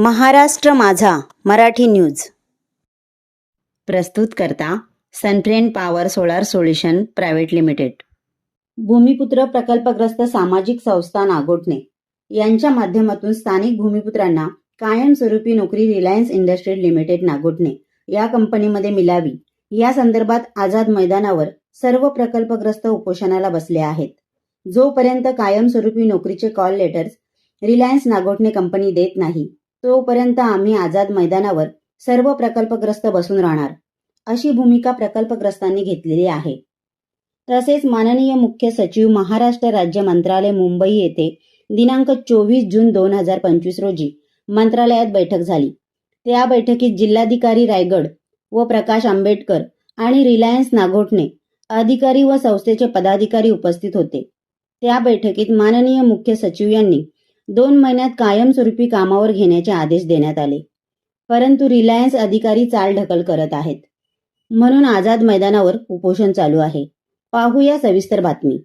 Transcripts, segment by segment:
महाराष्ट्र माझा मराठी न्यूज. प्रस्तुत करता sun friend power solar solution private limited. भूमिपुत्र प्रकल्पग्रस्त सामाजिक संस्था नागोटणे. यांच्या माध्यमातून स्थानिक भूमिपुत्रांना कायमस्वरूपी नोकरी रिलायन्स इंडस्ट्रीज लिमिटेड नागोटणे या कंपनीमध्ये मिळावी या संदर्भात आझाद मैदानावर सर्व प्रकल्पग्रस्त उपोषणाला बसले आहेत. जोपर्यंत कायमस्वरूपी नोकरीचे call letters Reliance Nagothane company देत नाही तोपर्यंत आम्ही आझाद मैदानावर सर्व प्रकल्पग्रस्त बसून राहणार. अशी भूमिका प्रकल्पग्रस्तांनी घेतलेली आहे. तसेच माननीय मुख्य सचिव महाराष्ट्र राज्य मंत्रालय मुंबई येथे दिनांक चोवीस जून दोन हजार पंचवीस रोजी मंत्रालयात बैठक झाली. त्या बैठकीत जिल्हाधिकारी रायगड व प्रकाश आंबेडकर आणि रिलायन्स नागोठणे अधिकारी व संस्थेचे पदाधिकारी उपस्थित होते. त्या बैठकीत माननीय मुख्य सचिव यांनी दोन महिन्यात कायमस्वरूपी कामावर घेण्याचे आदेश देण्यात आले. परंतु रिलायन्स अधिकारी चाल ढकल करत आहेत. म्हणून आझाद मैदानावर उपोषण चालू आहे. पाहूया सविस्तर बातमी.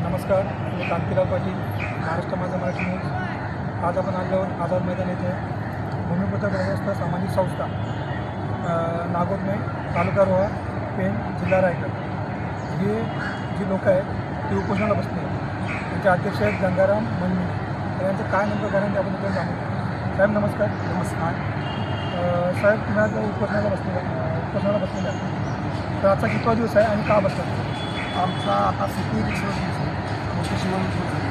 नमस्कार मी कांतीराव पाटील महाराष्ट्र माझा मराठी न्यूज. आज आपण आलो आझाद मैदान येथे. भूमिपुत्र ग्रस्त सामाजिक संस्था नागोठणे तालुका रोहा पेण जिल्हा रायगड. हे जी लोक आहेत ती उपोषणाला बसले आहेत. त्यांचे अध्यक्ष आहेत गंगाराम मनमिने तर यांचं काय नेमकं कारण ते आपण इथे जाणून घेऊ. साहेब नमस्कार. नमस्कार. साहेब तुम्ही आज उपोषणाला बसलेला उपोषणाला बसलेला आहे. तर आजचा कितवा दिवस आहे आणि का बसला? आमचा आता सिद्धी दिवस दिवस मोठे शिवण दिवस आहे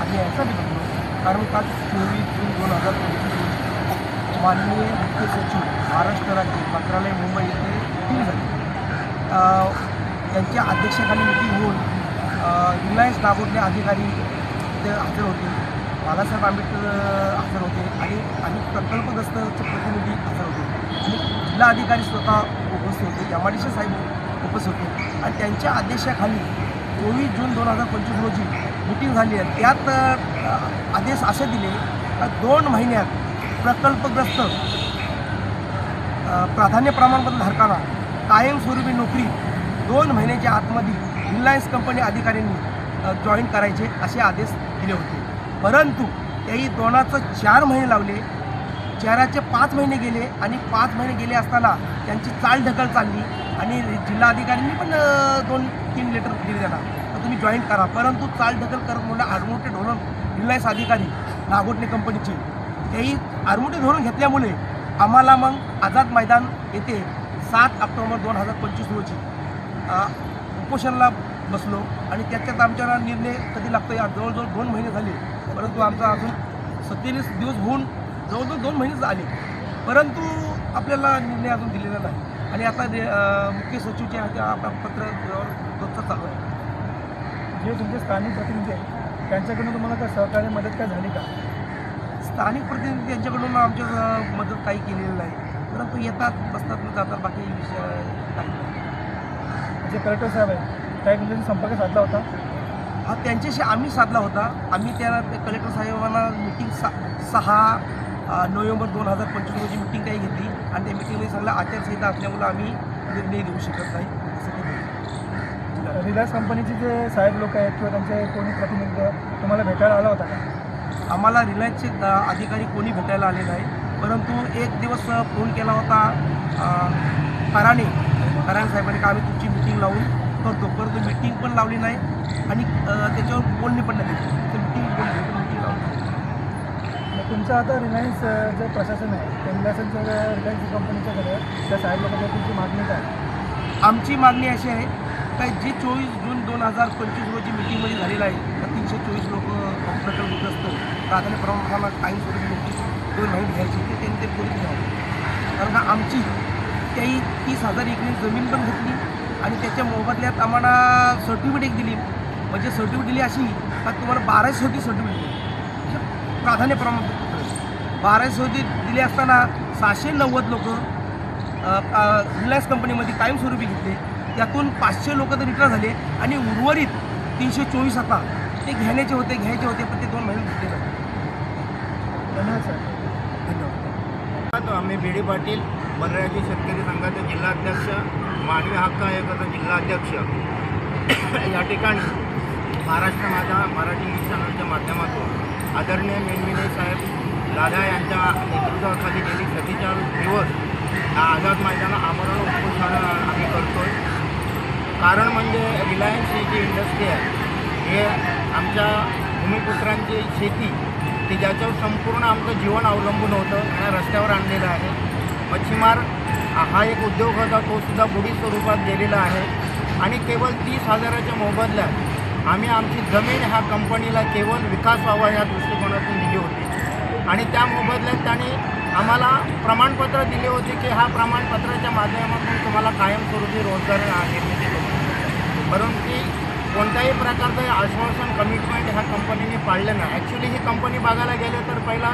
आम्ही यासाठी बघलो कारण का? चोवीस जून दोन हजार पंचवीस रोजी माननीय मुख्य सचिव महाराष्ट्र राज्य मंत्रालय मुंबई येथे मिटिंग झाली त्यांच्या अध्यक्षाखाली मिटिंग होऊन रिलायन्स नागोटणे अधिकारी तिथे हजर होते बाळासाहेब आंबेडकर हजर होते आणि आणि प्रकल्पग्रस्तचे प्रतिनिधी हजर होते. आणि जिल्हा अधिकारी स्वतः उपस्थित होते यमाडीशे साहेब उपस्थित होते. आणि त्यांच्या आदेशाखाली चोवीस जून दोन हजार पंचवीस रोजी मिटिंग झाली आहे. त्यात आदेश असे दिले का दोन महिन्यात प्रकल्पग्रस्त प्राधान्य प्रमाणपत्र धारकांना कायमस्वरूपी नोकरी दोन महिन्याच्या आतमध्ये रिलायन्स कंपनी अधिकाऱ्यांनी जॉईन करायचे असे आदेश दिले होते. परंतु त्याही दोनाचं चार महिने लावले चाराचे पाच महिने गेले आणि पाच महिने गेले असताना त्यांची चालढकल चालली आणि जिल्हाधिकाऱ्यांनी पण दोन तीन लेटर दिले त्यांना. तर तुम्ही जॉईन करा. परंतु चालढकल करत मुलं आडमोठे धोरण रिलायन्स अधिकारी नागोटणे कंपनीचे तेही आरमुटे धरून घेतल्यामुळे आम्हाला मग आझाद मैदान येथे सात ऑक्टोबर दोन हजार पंचवीस रोजी उपोषणाला बसलो. आणि त्याच्यात आमच्या निर्णय कधी लागतो या जवळजवळ दोन महिने झाले. परंतु आमचा अजून सत्तेवीस दिवस होऊन जवळजवळ दोन महिनेच आले परंतु आपल्याला निर्णय अजून दिलेला नाही. आणि आता रे- मुख्य सचिवचे हाती आपला पत्र रोजचं चालू आहे. जे तुमचे स्थानिक प्रतिनिधी आहेत त्यांच्याकडून तुम्हाला काय सहकार्य मदत काय झाली का? स्थानिक प्रतिनिधी यांच्याकडून आमच्या मदत काही केलेली नाही. परंतु येतात बसतात जातात. बाकी विषय काही जे कलेक्टर साहेब आहेत काही तुमच्याशी संपर्क साधला होता? हा त्यांच्याशी आम्ही साधला होता. आम्ही त्या कलेक्टर साहेबांना मिटिंग सा सहा नोव्हेंबर दोन हजार पंचवीस रोजी मिटिंग काही घेतली. आणि त्या मिटिंगमध्ये सांगला आचारसंहिता असल्यामुळे आम्ही निर्णय देऊ शकत नाही असं. रिलायन्स कंपनीचे जे साहेब लोक आहेत किंवा त्यांचे कोणी प्रतिनिधी तुम्हाला भेटायला आला होता का? आम्हाला रिलायन्सचे अधिकारी कोणी भेटायला आले नाही परंतु एक दिवस फोन केला होता कराणे कराणे साहेबांनी का आम्ही तुमची मिटिंग लावून करतो परंतु मिटिंग पण लावली नाही आणि त्याच्यावर बोलणी पण नाही दिली. मिटिंग बोलली मिटिंग लावली. तुमचं आता रिलायन्स जे प्रशासन आहे त्या रिलायन्सचं जे रिलायन्स कंपनीच्याकडे आहे, त्या साहेब तुमची मागणी काय? आमची मागणी अशी आहे का जी चोवीस जून दोन हजार पंचवीस रोजी मिटिंगमध्ये झालेलं आहे तर तीनशे चोवीस लोक प्रकल्पग्रस्त प्राधान्य प्रमाणाला काही स्वरूपी नोटीस दोन महिने घ्यायची होती त्यांनी ते पूर्ण घ्यावं. कारण का आमची त्याही तीस हजार एकरी जमीन पण घेतली आणि त्याच्या मोबदल्यात आम्हाला सर्टिफिकेट एक दिली. म्हणजे सर्टिफिकेट दिली अशी का तुम्हाला बाराशे होती सर्टिफिकेट दिली. म्हणजे प्राधान्य प्रमाणपत्र बाराशे होती दिली असताना सहाशे नव्वद लोक रिलायन्स कंपनीमध्ये कायमस्वरूपी घेतले. त्यातून पाचशे लोक तर रिटायर झाले आणि उर्वरित तीनशे चोवीस आता ते घेण्याचे होते घ्यायचे होते पण ते दोन महिने घेतले. धन्यवाद सर. धन्यवाद. तो बी डी पाटील बलराजी शेतकरी संघाचे जिल्हाध्यक्ष मानवी हक्क आयोगाचा जिल्हाध्यक्ष या ठिकाणी महाराष्ट्र माझा मराठी न्यूज चॅनलच्या माध्यमातून आदरणीय मेनमिने साहेब दादा यांच्या नेतृत्वाखाली गेली सत्तेचाळीस दिवस या आझाद मैदान आमरण उपोषण आम्ही करतो कारण म्हणजे रिलायन्स ही जी इंडस्ट्री आहे. हे आमच्या भूमिपुत्रांची शेती की ज्याच्यावर संपूर्ण आमचं जीवन अवलंबून होतं आणि रस्त्यावर आणलेलं आहे. मच्छीमार हा एक उद्योग होता तो सुद्धा बुडी स्वरूपात गेलेला आहे. आणि केवळ तीस हजाराच्या मोबदल्यात आम्ही आमची जमीन ह्या कंपनीला केवळ विकास व्हावा या दृष्टिकोनातून दिली होती. आणि त्या मोबदल्यात त्यांनी आम्हाला प्रमाणपत्र दिले होते की हा प्रमाणपत्राच्या माध्यमातून तुम्हाला कायमस्वरूपी रोजगार निर्मिती होती परंतु कोणत्याही प्रकारचं आश्वासन कमिटमेंट ह्या कंपनीने पाळलं नाही. ॲक्च्युली ही कंपनी बघायला गेलं तर पहिला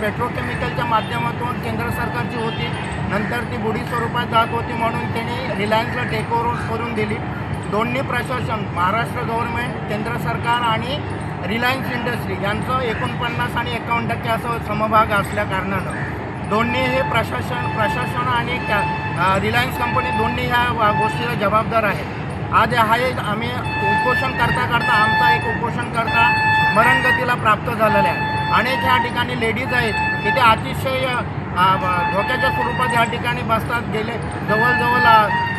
पेट्रोकेमिकलच्या माध्यमातून केंद्र सरकारची होती. नंतर ती बुडी स्वरूपात जात होती म्हणून त्यांनी रिलायन्सला टेक ओव्हर करून दिली. दोन्ही प्रशासन महाराष्ट्र गव्हर्नमेंट केंद्र सरकार आणि रिलायन्स इंडस्ट्री यांचं एकोणपन्नास आणि एकावन्न टक्के असं समभाग असल्या कारणानं. दोन्ही हे प्रशासन प्रशासन आणि रिलायन्स कंपनी दोन्ही ह्या गोष्टीला जबाबदार आहे आज हा एक आम्ही उपोषण करता करता आमचा एक उपोषण करता मरणगतीला प्राप्त झालेला आहे. अनेक ह्या ठिकाणी लेडीज आहेत की ते अतिशय धोक्याच्या स्वरूपात ह्या ठिकाणी बसतात गेले जवळजवळ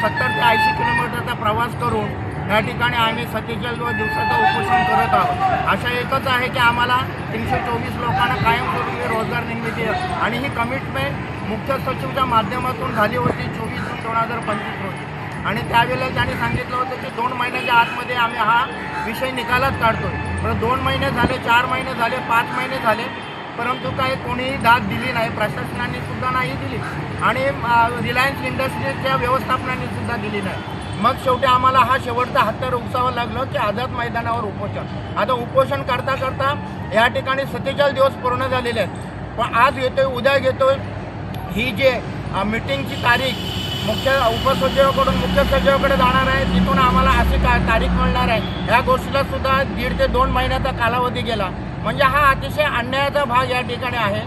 सत्तर ते ऐंशी किलोमीटरचा प्रवास करून या ठिकाणी आम्ही सत्तेचाळीस दिवसाचं उपोषण करत आहोत. अशा एकच आहे की आम्हाला तीनशे चोवीस लोकांना कायमस्वरूपी रोजगार निर्मिती आणि ही कमिटमेंट मुख्य सचिवच्या माध्यमातून झाली होती चोवीस जून दोन हजार पंचवीस आणि त्यावेळेला त्यांनी सांगितलं होतं की दोन महिन्याच्या आतमध्ये आम्ही हा विषय निकालात काढतो पण दोन महिने झाले चार महिने झाले पाच महिने झाले परंतु काही कोणीही दाद दिली नाही प्रशासनाने सुद्धा नाही दिली आणि रिलायन्स इंडस्ट्रीजच्या व्यवस्थापनाने सुद्धा दिली नाही. मग शेवटी आम्हाला हा शेवटचा हत्यार उपसावं लागलं की आझाद मैदानावर उपोषण. आता उपोषण करता करता या ठिकाणी सत्तेचाळीस दिवस पूर्ण झालेले आहेत. पण आज घेतोय उद्या घेतोय ही जे मिटिंगची मीटिंगची तारीख मुख्य उपसचिवाकडून मुख्य सचिवाकडे जाणार आहे. तिथून आम्हाला अशी का तारीख मिळणार आहे. ह्या गोष्टीला सुद्धा दीड ते दोन महिन्याचा कालावधी गेला. म्हणजे हा अतिशय अन्यायाचा भाग या ठिकाणी आहे.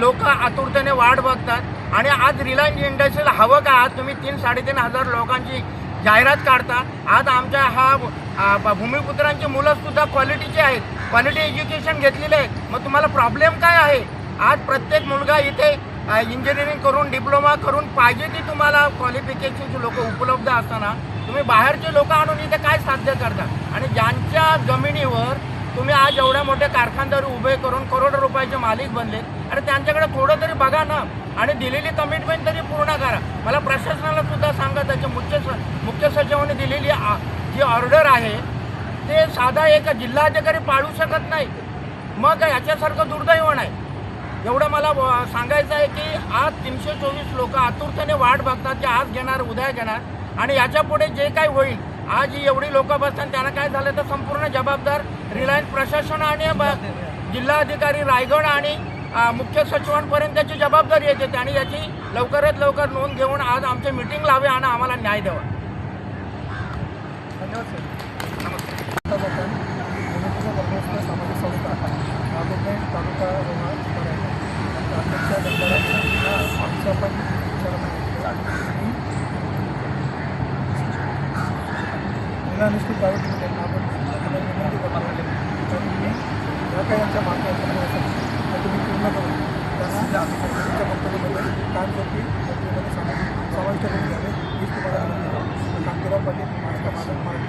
लोक आतुरतेने वाट बघतात. आणि आज रिलायन्स इंडस्ट्रीला हवं का? आज तुम्ही तीन साडेतीन हजार लोकांची जाहिरात काढता. आज आमच्या हा भूमिपुत्रांची मुलंसुद्धा क्वालिटीची आहेत. क्वालिटी एज्युकेशन घेतलेले आहेत. मग तुम्हाला प्रॉब्लेम काय आहे? आज प्रत्येक मुलगा इथे इंजिनिअरिंग करून डिप्लोमा करून पाहिजे ती तुम्हाला क्वालिफिकेशनची लोक उपलब्ध असताना तुम्ही बाहेरचे लोक आणून इथे काय साध्य करता? आणि ज्यांच्या जमिनीवर तुम्ही आज एवढ्या मोठ्या कारखानदार उभे करून करोड रुपयाचे मालिक बनले आणि त्यांच्याकडे थोडं तरी बघा ना. आणि दिलेली कमिटमेंट तरी पूर्ण करा. मला प्रशासनाला सुद्धा सांगत त्याचे मुख्य स मुख्य सचिवांनी दिलेली आ- जी ऑर्डर आहे ते साधा एक जिल्हाधिकारी पाळू शकत नाही. मग याच्यासारखं दुर्दैव नाही एवढं मला सांगायचं आहे की आज तीनशे चोवीस लोक आतुरतेने वाट बघतात की आज घेणार उद्या घेणार. आणि याच्यापुढे जे काही होईल आज ही एवढी लोक बसतात त्यांना काय झालं तर संपूर्ण जबाबदार रिलायन्स प्रशासन आणि ब- जिल्हाधिकारी रायगड आणि मुख्य सचिवांपर्यंत जबाबदारी येते. आणि याची लवकरात लवकर नोंद घेऊन आज आमची मिटिंग लावे आणि आम्हाला न्याय द्यावा. धन्यवाद सर. नमस्कार आपण भूमिपूजन धर्मस्थ सामाजिक संस्था नागोबेट तालुका रोहा करायला अध्यक्ष दंडाळा आमचं पण विचारत आहे मी निष्ठित प्रायव्हेट लिमिटेड आपण आपल्याला विनंती करतो आणि मी या काही आमच्या मागण्या आहेत, त्या तुम्ही पूर्ण करून त्यांना तुमच्या कंपनीमध्ये कायमस्वरूपी नोकरीमध्ये समाविष्ट समाविष्ट करून घ्यावे हीच तुम्हाला विनंती करतो कांतीराव पाटील महाराष्ट्र माझा मराठी